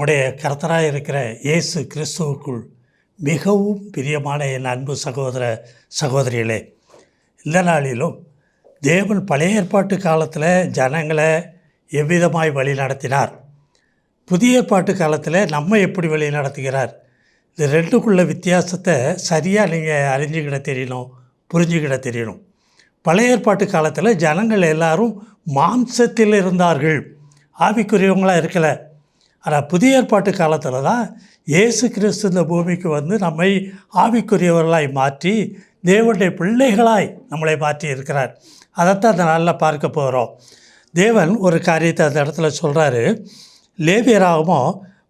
நம்முடைய கர்த்தராக இருக்கிற இயேசு கிறிஸ்துவுக்குள் மிகவும் பிரியமான என் அன்பு சகோதர சகோதரிகளே இந்த நாளிலும் தேவன் பழைய ஏற்பாட்டு காலத்தில் ஜனங்களை எவ்விதமாய் வழி நடத்தினார்? புதிய ஏற்பாட்டு காலத்தில் நம்ம எப்படி வழி நடத்துகிறார்? இது ரெண்டுக்குள்ள வித்தியாசத்தை சரியாக நீங்கள் அறிஞ்சுக்கிட தெரியணும் புரிஞ்சுக்கிட தெரியணும். பழைய ஏற்பாட்டு காலத்தில் ஜனங்கள் எல்லாரும் மாம்சத்தில் இருந்தார்கள். ஆவிக்குரியவங்களாக இருக்கலை. ஆனால் புதிய ஏற்பாட்டு காலத்தில் தான் இயேசு கிறிஸ்து இந்த பூமிக்கு வந்து நம்மை ஆவிக்குரியவர்களாய் மாற்றி தேவனுடைய பிள்ளைகளாய் நம்மளை மாற்றி இருக்கிறார். அதைத்தான் அந்த நாளில் பார்க்க போகிறோம் தேவன் ஒரு காரியத்தை அந்த இடத்துல சொல்கிறாரு லேவியராகமோ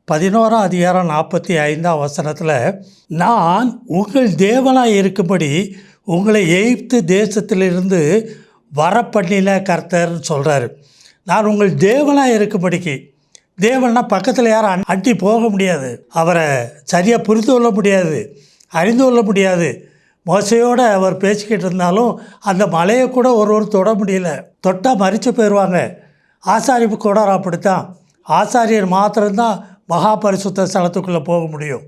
பதினோராம் அதிகாரம் நாற்பத்தி ஐந்தாம் வசனத்தில் நான் உங்கள் தேவனாக இருக்கும்படி உங்களை எய்த்து தேசத்திலிருந்து வரப்பண்ணின கர்த்தர்னு சொல்கிறாரு நான் உங்கள் தேவனாக இருக்கும்படிக்கு தேவன்னா பக்கத்தில் யாரும் அட்டி போக முடியாது. அவரை சரியாக புரிந்து கொள்ள முடியாது. அறிந்து கொள்ள முடியாது. மோசையோடு அவர் பேசிக்கிட்டு இருந்தாலும் அந்த மலையை கூட ஒருவர் தொட முடியல. தொட்டால் மறித்து போயிடுவாங்க ஆசாரிப்பு கூட அப்படித்தான். ஆசாரியர் மாத்திரம்தான் மகா பரிசுத்த ஸ்தலத்துக்குள்ளே போக முடியும்.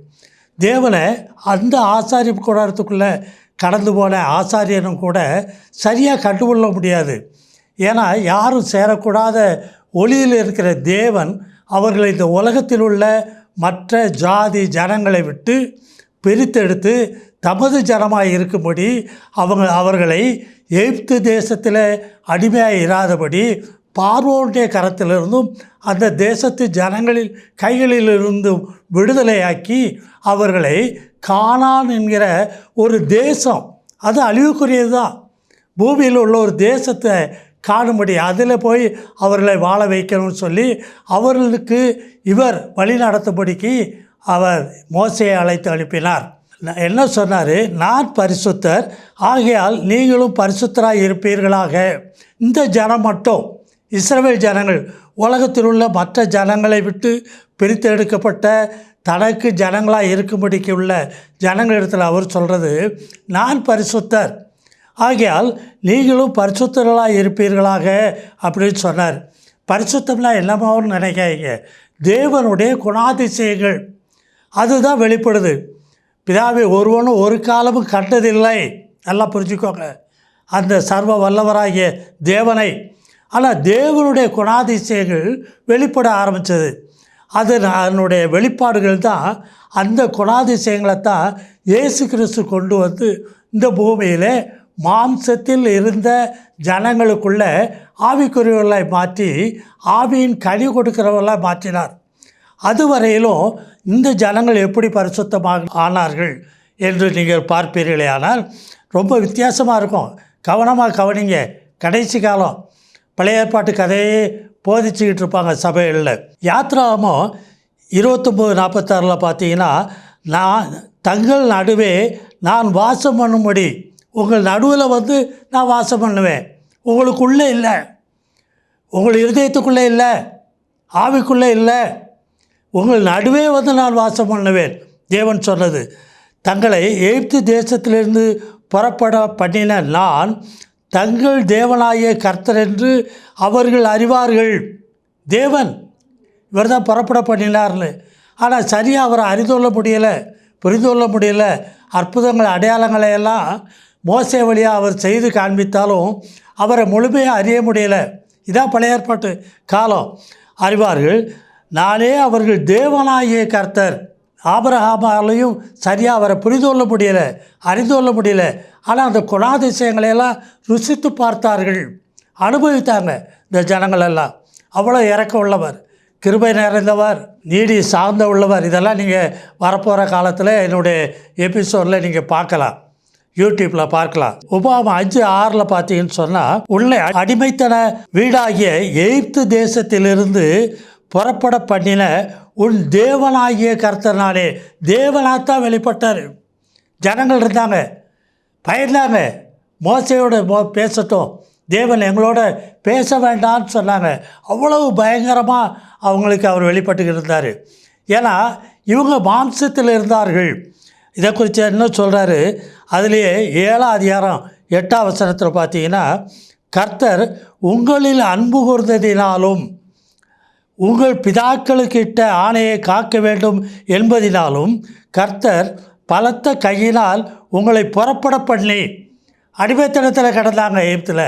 தேவனை அந்த ஆசாரிப்பு கூடாரத்துக்குள்ளே கடந்து போன ஆசாரியனும் கூட சரியாக கண்டுகொள்ள முடியாது. ஏன்னா யாரும் சேரக்கூடாத ஒளியில் இருக்கிற தேவன் அவர்களை இந்த உலகத்தில் உள்ள மற்ற ஜாதி ஜனங்களை விட்டு பிரித்தெடுத்து தமது ஜனமாக இருக்கும்படி அவங்க அவர்களை எகிப்து தேசத்தில் அடிமையாக இராதபடி பார்வோனுடைய கரத்திலிருந்தும் அந்த தேசத்து ஜனங்களில் கைகளிலிருந்தும் விடுதலையாக்கி அவர்களை காணான் என்கிற ஒரு தேசம். அது அழிவுக்குரியது தான் பூமியில் உள்ள ஒரு தேசத்தை காணும்படி அதில் போய் அவர்களை வாழ வைக்கணும்னு சொல்லி அவர்களுக்கு இவர் வழி நடத்தும்படிக்கு அவர் மோசையை அழைத்து அனுப்பினார். என்ன சொன்னார்? நான் பரிசுத்தர் ஆகையால் நீங்களும் பரிசுத்தராக இருப்பீர்களாக. இந்த ஜனம் மட்டும் இஸ்ரேல் ஜனங்கள் உலகத்தில் உள்ள மற்ற ஜனங்களை விட்டு பிரித்தெடுக்கப்பட்ட தனக்கு ஜனங்களாக இருக்கும்படிக்கு உள்ள ஜனங்களிடத்தில் அவர் சொல்கிறது நான் பரிசுத்தர் ஆகையால் நீங்களும் பரிசுத்தர்களாக இருப்பீர்களாக அப்படின்னு சொன்னார். பரிசுத்தம்னா என்னமாவும் நினைக்காதீங்க. தேவனுடைய குணாதிசயங்கள். அதுதான் வெளிப்படுது. பிதாவை ஒருவனும் ஒரு காலமும் கண்டதில்லை. நல்லா புரிஞ்சுக்கோங்க. அந்த சர்வ வல்லவராகிய தேவனை. ஆனால் தேவனுடைய குணாதிசயங்கள் வெளிப்பட ஆரம்பித்தது அது அதனுடைய வெளிப்பாடுகள் தான் அந்த குணாதிசயங்களை தான் இயேசு கிறிஸ்து கொண்டு வந்து இந்த பூமியில் மாம்சத்தில் இருந்த ஜனங்களுக்குள்ள ஆவிக்குரியவர்களாய் மாற்றி ஆவியின் கனி கொடுக்கிறவர்களாக மாற்றினார். அதுவரையிலும் இந்த ஜனங்கள் எப்படி பரிசுத்தமாக ஆனார்கள் என்று நீங்கள் பார்ப்பீர்களே ஆனால் ரொம்ப வித்தியாசமாக இருக்கும். கவனமாக கவனிங்க. கடைசி காலம் பழைய ஏற்பாட்டு கதையே போதிச்சுக்கிட்டு இருப்பாங்க சபைகளில். யாத்ராமோ இருபத்தொம்போது நாற்பத்தாறில் பார்த்தீங்கன்னா நான் தங்கள் நடுவே நான் வாசம் பண்ணும்படி உங்கள் நடுவில் வந்து நான் வாசம் பண்ணுவேன். உங்களுக்குள்ளே இல்லை. உங்கள் இருதயத்துக்குள்ளே இல்லை. ஆவிக்குள்ளே இல்லை. உங்கள் நடுவே வந்து நான் வாசம் பண்ணுவேன். தேவன் சொன்னது. தங்களை எகிப்து தேசத்திலிருந்து புறப்பட பண்ணின நான் தங்கள் தேவனாகிய கர்த்தர் என்று அவர்கள் அறிவார்கள். தேவன் இவர் தான் புறப்பட பண்ணினார்னு. ஆனால் சரியாக அவரை அறிந்து கொள்ள முடியலை புரிந்து கொள்ள முடியலை. அற்புதங்கள் அடையாளங்களை எல்லாம் மோசே வழியாக அவர் செய்து காண்பித்தாலும் அவரை முழுமையாக அறிய முடியல. இதான் பழைய ஏற்பாட்டு காலம். அறிவார்கள் நானே அவர்கள் தேவனாகிய கர்த்தர். ஆபரகாமாலையும் சரியாக அவரை புரிந்து கொள்ள முடியலை அறிந்து கொள்ள முடியல. ஆனால் அந்த குணாதிசயங்களையெல்லாம் ருசித்து பார்த்தார்கள். அனுபவித்தாங்க இந்த ஜனங்கள் எல்லாம் அவ்வளோ இறக்கம் உள்ளவர் கிருபை நிறைந்தவர் நீடி சார்ந்த உள்ளவர். இதெல்லாம் நீங்கள் வரப்போகிற காலத்தில் என்னுடைய எபிசோடில் நீங்கள் பார்க்கலாம். யூடியூப்பில் பார்க்கலாம். ஒபாமா அஞ்சு ஆறில் பார்த்தீங்கன்னு சொன்னால் உள்ளே அடிமைத்தன வீடாகிய எகிப்து தேசத்திலிருந்து புறப்பட பண்ணின உன் தேவனாகிய கர்த்தனாலே தேவனாத்தான் வெளிப்பட்டார். ஜனங்கள் இருந்தாங்க. பயந்தாங்க. மோசையோட மோ பேசட்டும். தேவன் எங்களோட பேச வேண்டாம்னு சொன்னாங்க. அவ்வளவு பயங்கரமாக அவங்களுக்கு அவர் வெளிப்பட்டுக்கிட்டு இருந்தார். ஏன்னா இவங்க மாம்சத்தில் இருந்தார்கள். இதை குறித்து என்ன சொல்கிறாரு அதுலேயே ஏழாம் அதிகாரம் எட்டாம் வசனத்தில் பார்த்தீங்கன்னா கர்த்தர் உங்களில் அன்பு கூர்ந்ததினாலும் உங்கள் பிதாக்களுக்கு இட்ட ஆணையை காக்க வேண்டும் என்பதினாலும் கர்த்தர் பலத்த கையினால் உங்களை புறப்பட பண்ணி அடிமைத்தனத்தில் கிடந்தாங்க எகிப்தில்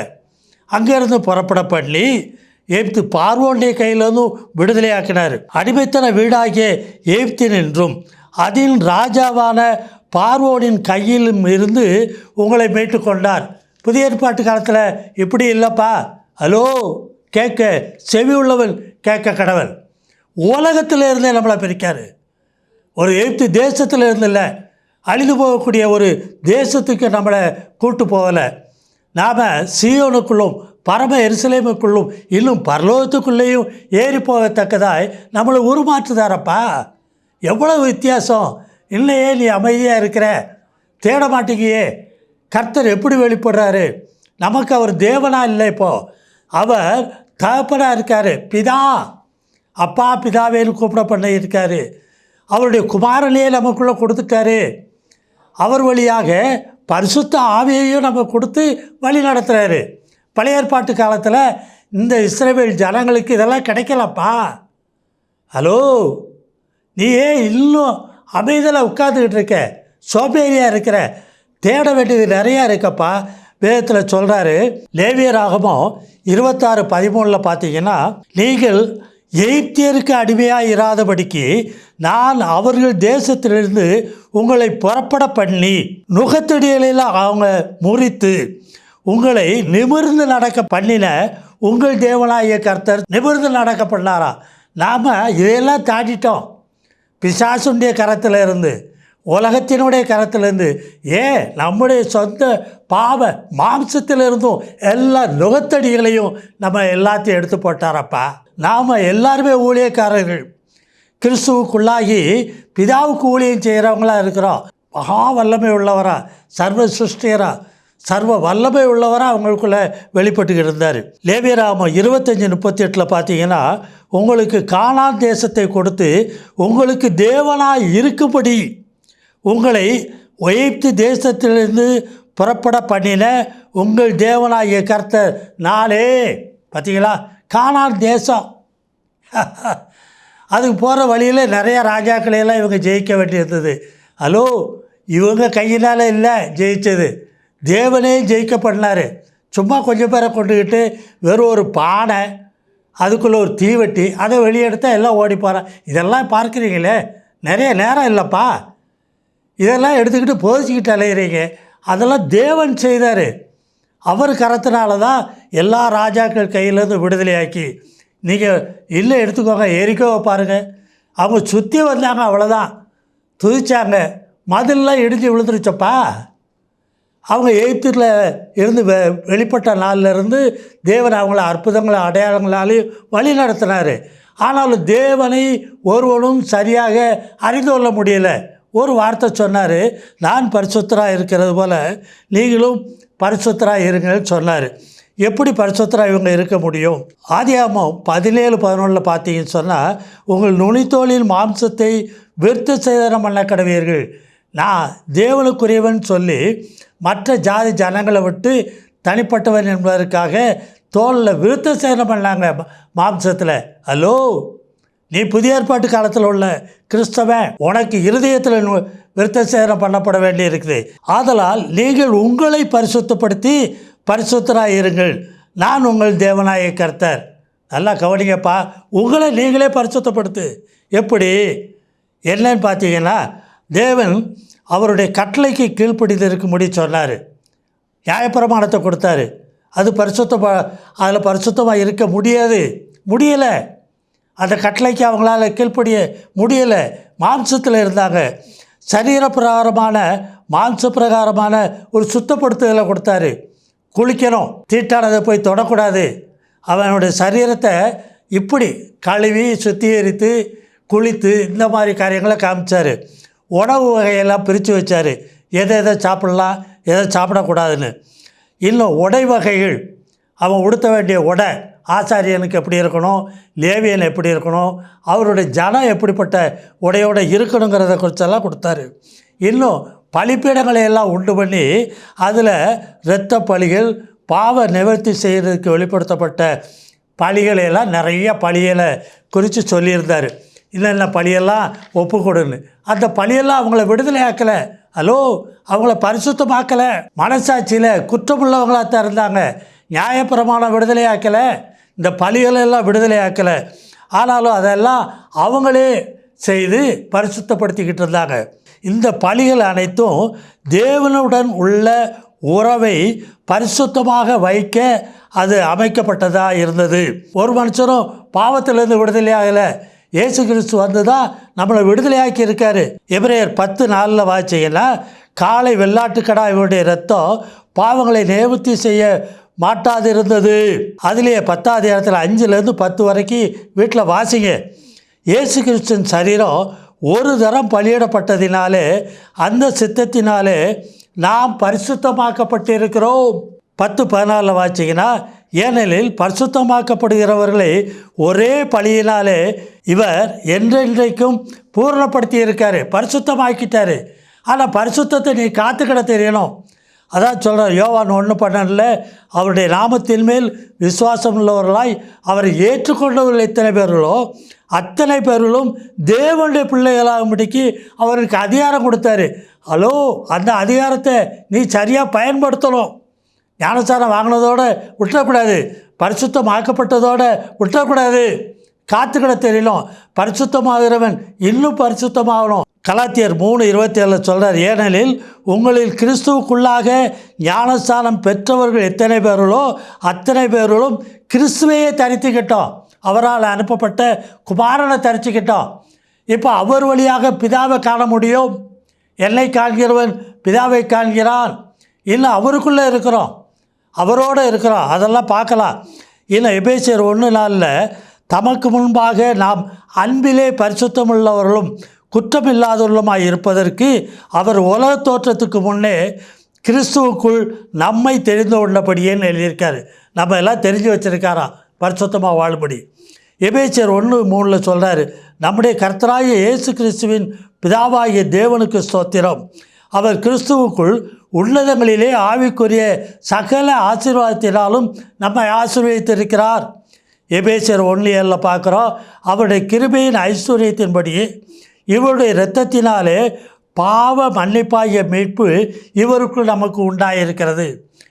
அங்கேருந்து புறப்பட பண்ணி எய்ப்து பார்வோண்டிய கையிலிருந்தும் விடுதலையாக்கினார். அடிமைத்தன வீடாகிய எய்ப்தின் என்றும் அதில் ராஜாவான பார்வோனின் கையிலும் இருந்து உங்களை மீட்டு கொண்டார். புதிய ஏற்பாட்டு காலத்தில் இப்படி இல்லைப்பா. ஹலோ கேட்க செவி உள்ளவன் கேட்க கடவன். உலகத்தில் இருந்தே நம்மளை பிரிக்காரு. ஒரு எகிப்து தேசத்தில் இருந்து இல்லை அழிந்து போகக்கூடிய ஒரு தேசத்துக்கு நம்மளை கூட்டு போகலை. நாம் சீயோனுக்குள்ளும் பரம எருசலேமுக்குள்ளும் இன்னும் பரலோகத்துக்குள்ளேயும் ஏறி போகத்தக்கதாய் நம்மளை உருமாற்றுதாரப்பா. எவ்வளவு வித்தியாசம்? இல்லையே நீ அமைதியாக இருக்கிற. தேட மாட்டேங்கியே. கர்த்தர் எப்படி வெளிப்படுறாரு? நமக்கு அவர் தேவனாக இல்லை இப்போ. அவர் தகப்பனாக இருக்கார். பிதா. அப்பா பிதாவேன்னு கூப்பிட பண்ண இருக்காரு. அவருடைய குமாரனையே நமக்குள்ளே கொடுத்துட்டாரு. அவர் வழியாக பரிசுத்த ஆவியையும் நம்ம கொடுத்து வழி நடத்துகிறாரு பழைய ஏற்பாட்டு காலத்தில் இந்த இஸ்ரேவேல் ஜனங்களுக்கு இதெல்லாம் கிடைக்கலப்பா. ஹலோ நீ ஏன் இன்னும் அமைதியில் உட்காந்துக்கிட்டு இருக்க. சோம்பேறியாக இருக்கிற. தேட வேண்டியது நிறையா இருக்கப்பா. வேதத்தில் சொல்கிறாரு லேவியராகமும் இருபத்தாறு பதிமூணில் பார்த்தீங்கன்னா நீங்கள் எகிப்தியருக்கு அடிமையாக இராதபடிக்கு நான் அவர்கள் தேசத்திலிருந்து உங்களை புறப்பட பண்ணி நுகத்தடிகளில் அவங்க முறித்து உங்களை நிமிர்ந்து நடக்க பண்ணின உங்கள் தேவநாயக கர்த்தர் நிமிர்ந்து நடக்க பண்ணாரா? நாம் இதையெல்லாம் தாண்டிட்டோம். பிசாசுடைய கரத்தில் இருந்து உலகத்தினுடைய கரத்திலிருந்து ஏன் நம்முடைய சொந்த பாவ மாம்சத்திலிருந்தும் எல்லா நுகத்தடிகளையும் நம்ம எல்லாத்தையும் எடுத்து போட்டாரப்பா. நாம் எல்லாருமே ஊழியக்காரர்கள். கிறிஸ்துவுக்குள்ளாகி பிதாவுக்கு ஊழியம் செய்கிறவங்களா இருக்கிறோம். மகா வல்லமை உள்ளவரா சர்வ சிருஷ்டியராக சர்வ வல்லமை உள்ளவராக அவங்களுக்குள்ளே வெளிப்பட்டு இருந்தார். லேவியராமம் இருபத்தஞ்சி முப்பத்தி எட்டில் பார்த்தீங்கன்னா உங்களுக்கு காணான் தேசத்தை கொடுத்து உங்களுக்கு தேவனாய் இருக்கும்படி உங்களை ஒய்த்து தேசத்திலிருந்து புறப்பட பண்ணின உங்கள் தேவனாகிய கர்த்த நாளே பார்த்தீங்களா காணான் தேசம். அதுக்கு போகிற வழியில் நிறைய ராஜாக்களையெல்லாம் இவங்க ஜெயிக்க வேண்டியிருந்தது. ஹலோ இவங்க கையினால் இல்லை ஜெயித்தது தேவனே ஜெயிக்க பண்ணார் சும்மா கொஞ்சம் பேரை கொண்டுக்கிட்டு வெறும் ஒரு பானை அதுக்குள்ளே ஒரு தீவெட்டி அதை வெளியெடுத்தால் எல்லாம் ஓடி இதெல்லாம் பார்க்குறீங்களே? நிறைய நேரம் இல்லைப்பா. இதெல்லாம் எடுத்துக்கிட்டு போதிச்சுக்கிட்டு அலையிறீங்க. அதெல்லாம் தேவன் செய்தார். அவர் கரத்தினால தான் எல்லா ராஜாக்கள் கையிலேருந்து விடுதலையாக்கி நீங்கள் இல்லை எடுத்துக்கோங்க எரிக்கோவை பாருங்கள் அவங்க சுற்றி வந்தாங்க அவ்வளோதான் துதிச்சாங்க. மதிலெலாம் இடிஞ்சு விழுந்துருச்சப்பா. அவங்க எகிப்தில் இருந்து வெ வெளிப்பட்ட நாளிலிருந்து தேவன் அவங்கள அற்புதங்களை அடையாளங்களாலேயும் வழி நடத்தினார். ஆனாலும் தேவனை ஒருவனும் சரியாக அறிந்து கொள்ள முடியலை. ஒரு வார்த்தை சொன்னார் நான் பரிசுத்தராக இருக்கிறது போல் நீங்களும் பரிசுத்தராக இருங்கள்னு சொன்னார். எப்படி பரிசுத்தராக இவங்க இருக்க முடியும்? ஆதியாமம் பதினேழு பதினொன்றில் பார்த்தீங்கன்னு சொன்னால் உங்கள் நுனித்தோளில் மாம்சத்தை விருத்த சேதனம் பண்ண கடவீர்கள். நான் தேவனுக்குரியவன் சொல்லி மற்ற ஜாதி ஜனங்களை விட்டு தனிப்பட்டவன் என்பதற்காக தோலில் விருத்த சேதனம் பண்ணாங்க மாம்சத்தில். ஹலோ? நீ புதிய ஏற்பாட்டு காலத்தில் உள்ள கிறிஸ்தவன் உனக்கு இருதயத்தில் விருத்த சேதனம் பண்ணப்பட வேண்டி இருக்குது ஆதலால் நீங்கள் உங்களை பரிசுத்தப்படுத்தி பரிசுத்தராக இருங்கள். நான் உங்கள் தேவனாய கர்த்தர். நல்லா கவனிங்கப்பா. உங்களை நீங்களே பரிசுத்தப்படுத்து. எப்படி? என்னன்னு பார்த்தீங்கன்னா தேவன் அவருடைய கட்டளைக்கு கீழ்ப்படிந்து இருக்கும்படி சொன்னார். நியாயப்பிரமாணத்தை கொடுத்தாரு. அது பரிசுத்த அதில் பரிசுத்தமாக இருக்க முடியாது. முடியலை. அந்த கட்டளைக்கு அவங்களால கீழ்ப்படிய முடியலை. மாம்சத்தில் இருந்தாங்க. சரீர பிரகாரமான மாம்ச பிரகாரமான ஒரு சுத்தப்படுத்துதலை கொடுத்தாரு. குளிக்கணும். தீட்டானதை போய் தொடக்கூடாது. அவனுடைய சரீரத்தை இப்படி கழுவி சுத்திகரித்து குளித்து இந்த மாதிரி காரியங்களை காமிச்சார். உணவு வகையெல்லாம் பிரித்து வச்சார். எதை எதை சாப்பிடலாம் எதை சாப்பிடக்கூடாதுன்னு. இன்னும் உடை வகைகள். அவன் உடுத்த வேண்டிய உடை ஆச்சாரியனுக்கு எப்படி இருக்கணும் லேவியன் எப்படி இருக்கணும் அவருடைய ஜனம் எப்படிப்பட்ட உடையோட இருக்கணுங்கிறத குறிச்செல்லாம் கொடுத்தாரு. இன்னும் பழிப்பீடங்களை எல்லாம் உண்டு பண்ணி அதில் இரத்த பலிகள் பாவ நிவர்த்தி செய்கிறதுக்கு வெளிப்படுத்தப்பட்ட பழிகளை நிறைய பழிகளை குறித்து சொல்லியிருந்தார். இன்னென்ன பழியெல்லாம் ஒப்பு கொடுன்னு அந்த பழியெல்லாம் அவங்கள விடுதலை ஆக்கலை ஹலோ அவங்கள பரிசுத்தமாக்கலை. மனசாட்சியில் குற்றமுள்ளவங்களாக தான் இருந்தாங்க. நியாயப்பிரமாணம் விடுதலை ஆக்கலை இந்த பழிகளெல்லாம் விடுதலை ஆக்கலை ஆனாலும் அதெல்லாம் அவங்களே செய்து பரிசுத்தப்படுத்திக்கிட்டு இருந்தாங்க. இந்த பழிகள் அனைத்தும் தேவனுடன் உள்ள உறவை பரிசுத்தமாக வைக்க அது அமைக்கப்பட்டதாக இருந்தது. ஒரு மனுஷனும் பாவத்திலிருந்து விடுதலை ஆகலை இயேசு கிறிஸ்து வந்து தான் நம்மளை விடுதலையாக்கி இருக்காரு எபிரேயர் பத்து நாளில் வாய்ச்சிங்கன்னா காலை வெள்ளாட்டுக்கடா இவருடைய ரத்தம் பாவங்களை நிவர்த்தி செய்ய மாட்டாது இருந்தது அதுலேயே பத்தாவது இடத்துல அஞ்சுலேருந்து பத்து வரைக்கும் வீட்டில் வாசிங்க. இயேசு கிறிஸ்துவின் சரீரம் ஒரு தரம் பலியிடப்பட்டதினாலே அந்த சித்தத்தினாலே நாம் பரிசுத்தமாக்கப்பட்டிருக்கிறோம். பத்து பதினாலில் வாச்சிங்கன்னா ஏனெனில் பரிசுத்தமாக்கப்படுகிறவர்களை ஒரே பழியினாலே இவர் என்றென்றைக்கும் பூரணப்படுத்தி இருக்கார் பரிசுத்தமாக்கிட்டார். ஆனால் பரிசுத்தத்தை நீ காத்துக்கிட தெரியணும். அதான் சொல்கிறார் யோவான் ஒன்று பண்ணல அவருடைய நாமத்தின் மேல் விசுவாசம் உள்ளவர்களாய் அவரை ஏற்றுக்கொண்டவர்கள் எத்தனை பேர்களோ அத்தனை பேர்களும் தேவனுடைய பிள்ளைகளாகும்படிக்கு அவருக்கு அதிகாரம் கொடுத்தாரு. ஹலோ அந்த அதிகாரத்தை நீ சரியாக பயன்படுத்தணும். ஞானசாரம் வாங்கினதோடு விட்டுறக்கூடாது பரிசுத்தமாக்கப்பட்டதோடு விட்டுறக்கூடாது காத்துக்கிட தெரியலும் பரிசுத்தமாகிறவன் இன்னும் பரிசுத்தமாகணும். கலாத்தியர் மூணு இருபத்தி ஏழில் சொல்கிறார் ஏனெனில் உங்களில் கிறிஸ்துவுக்குள்ளாக ஞானஸ்தானம் பெற்றவர்கள் எத்தனை பேர்களோ அத்தனை பேர்களும் கிறிஸ்துவையே தரித்துக்கிட்டோம். அவரால் அனுப்பப்பட்ட குமாரனை தரிச்சுக்கிட்டோம் இப்போ அவர் வழியாக பிதாவை காண முடியும்? என்னை காண்கிறவன் பிதாவை காண்கிறான். இல்லை அவருக்குள்ளே இருக்கிறோம். அவரோடு இருக்கிறோம் அதெல்லாம் பார்க்கலாம். இல்லை எபேசியர் ஒன்று நாளில் தமக்கு முன்பாக நாம் அன்பிலே பரிசுத்தமுள்ளவர்களும் குற்றமில்லாதவர்களுமாய் இருப்பதற்கு அவர் உலக தோற்றத்துக்கு முன்னே கிறிஸ்துவுக்குள் நம்மை தெரிந்து கொண்டபடியேன்னு எழுதியிருக்காரு. நம்ம எல்லாம் தெரிஞ்சு வச்சுருக்காராம். பரிசுத்தமாக வாழும்படி எபேச்சர் ஒன்று மூணில் சொல்கிறாரு நம்முடைய கர்த்தராகிய இயேசு கிறிஸ்துவின் பிதாவாகிய தேவனுக்கு ஸ்தோத்திரம். அவர் கிறிஸ்துவுக்குள் உன்னதங்களிலே ஆவிக்குரிய சகல ஆசீர்வாதத்தினாலும் நம்மை ஆசீர்வதித்திருக்கிறார். எபேசியர் ஒன்லியரில் பார்க்குறோம் அவருடைய கிருபையின் ஐஸ்வர்யத்தின்படி இவருடைய இரத்தத்தினாலே பாவ மன்னிப்பாகிய மீட்பு இவருக்குள் நமக்கு உண்டாயிருக்கிறது.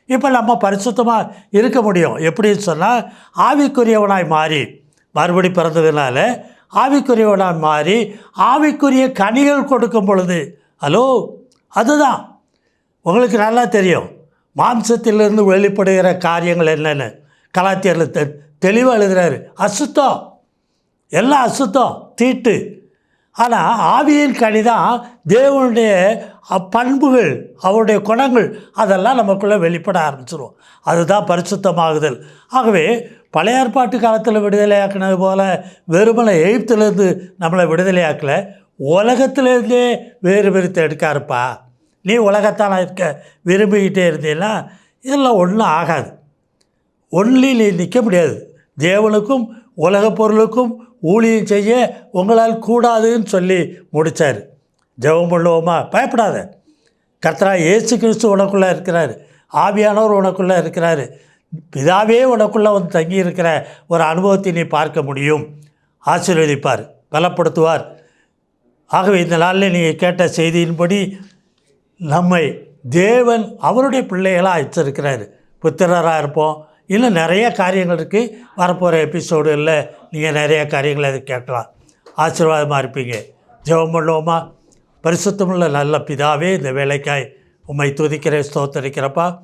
இப்போ நம்ம பரிசுத்தமாக இருக்க முடியும். எப்படின்னு சொன்னால் ஆவிக்குரியவனாய் மாறி மறுபடி பிறந்ததுனால ஆவிக்குரியவனாய் மாறி ஆவிக்குரிய கனிகள் கொடுக்கும் பொழுது ஹலோ அதுதான். உங்களுக்கு நல்லா தெரியும். மாம்சத்திலிருந்து வெளிப்படுகிற காரியங்கள் என்னென்னு. கலாத்தியரில் தெ தெளிவாக எழுதுகிறாரு அசுத்தம். எல்லாம் அசுத்தம். தீட்டு. ஆனால் ஆவியின் கனி தான் தேவனுடைய பண்புகள் அவருடைய குணங்கள் அதெல்லாம் நமக்குள்ளே வெளிப்பட ஆரம்பிச்சிடும் அதுதான் பரிசுத்தமாகுதல். ஆகவே பழைய ஏற்பாட்டு காலத்தில் விடுதலையாக்கினது போல் வெறுமனை எகிப்திலேருந்து நம்மளை விடுதலையாக்கலை. உலகத்திலேருந்தே வேறு பிரித்து எடுக்காருப்பா. நீ உலகத்தான் இருக்க விரும்பிக்கிட்டே இருந்தீன்னா இதெல்லாம் ஒன்றும் ஆகாது. ஒன்லி நீ நிற்க முடியாது. தேவனுக்கும் உலகப் பொருளுக்கும் ஊழியம் செய்ய உங்களால் கூடாதுன்னு சொல்லி முடித்தார் ஜெபம் பண்ணுவோமா? பயப்படாத. கர்த்தரா ஏசு கிறிஸ்து உனக்குள்ளே இருக்கிறார். ஆவியானவர் உனக்குள்ளே இருக்கிறார். பிதாவே உனக்குள்ளே வந்து தங்கி இருக்கிற ஒரு அனுபவத்தை நீ பார்க்க முடியும். ஆசீர்வதிப்பார். பலப்படுத்துவார். ஆகவே இந்த நாளில் நீங்கள் கேட்ட செய்தியின்படி நம்மை தேவன் அவருடைய பிள்ளைகளாக வச்சிருக்கிறாரு புத்திரராக இருப்போம். இன்னும் நிறைய காரியங்கள் இருக்குது வரப்போகிற எபிசோடுகளில் நீங்கள் நிறைய காரியங்கள் அதை கேட்கலாம். ஆசீர்வாதமாக இருப்பீங்க. ஜெபம் பண்ணுவோமா? பரிசுத்தமுள்ள நல்ல பிதாவே இந்த வேலைக்காய் உம்மை துதிக்கிற ஸ்தோத்தரிக்கிறப்பா.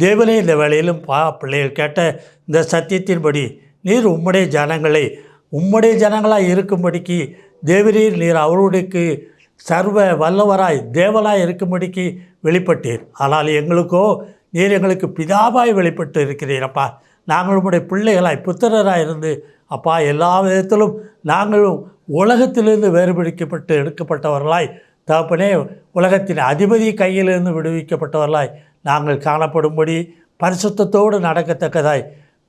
தேவனே இந்த வேலையிலும் பா பிள்ளைகள் கேட்ட இந்த சத்தியத்தின்படி நீர் உம்முடைய ஜனங்களை உம்முடைய ஜனங்களாக இருக்கும்படிக்கு தேவரீர் நீர் அவருடையக்கு சர்வ வல்லவராய் தேவனாய் இருக்கும்படிக்கு வெளிப்பட்டீர். ஆனால் எங்களுக்கோ நீர் எங்களுக்கு பிதாவாய் வெளிப்பட்டு இருக்கிறீரப்பா நாங்கள் உங்களுடைய பிள்ளைகளாய் புத்திரராய் இருந்து அப்பா எல்லா விதத்திலும் நாங்களும் உலகத்திலிருந்து வேறுபிடிக்கப்பட்டு எடுக்கப்பட்டவர்களாய் தகப்பனே உலகத்தின் அதிபதி கையிலிருந்து விடுவிக்கப்பட்டவர்களாய் நாங்கள் காணப்படும்படி பரிசுத்தத்தோடு நடக்கத்தக்கதாய்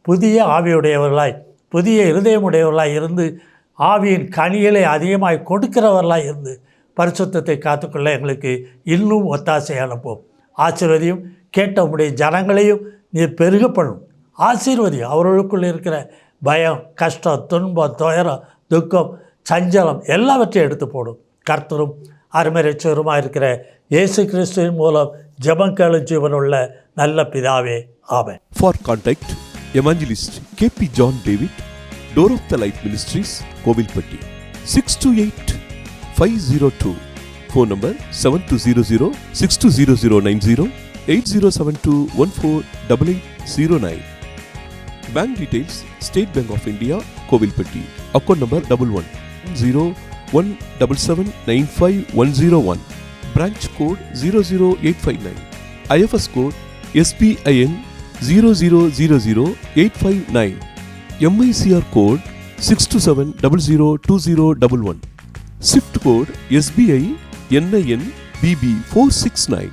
புதிய ஆவியுடையவர்களாய் புதிய இருதயமுடையவர்களாய் இருந்து ஆவியின் கனிகளை அதிகமாய் கொடுக்கிறவர்களாய் இருந்து பரிசுத்தத்தை காத்துக்கொள்ள எங்களுக்கு இன்னும் ஒத்தாசை அனுப்பும் ஆசீர்வதியும் கேட்ட உடைய ஜனங்களையும் நீர் பெருக பண்ணும் ஆசீர்வதியும் அவர்களுக்குள் இருக்கிற பயம் கஷ்டம் துன்பம் துயரம் துக்கம் சஞ்சலம் எல்லாவற்றையும் எடுத்து போடும். கர்த்தரும் அருமரட்சகருமாக இருக்கிற இயேசு கிறிஸ்துவின் மூலம் ஜெபங்களும் ஜீவனுள்ள நல்ல பிதாவே 502 phone number 7200620090 bank details state bank of india kovilpatti. Account number 1110197951 branch code 00859 ifs code SPIN 00008 MICR code 627 swift code SBI NIN BB four six nine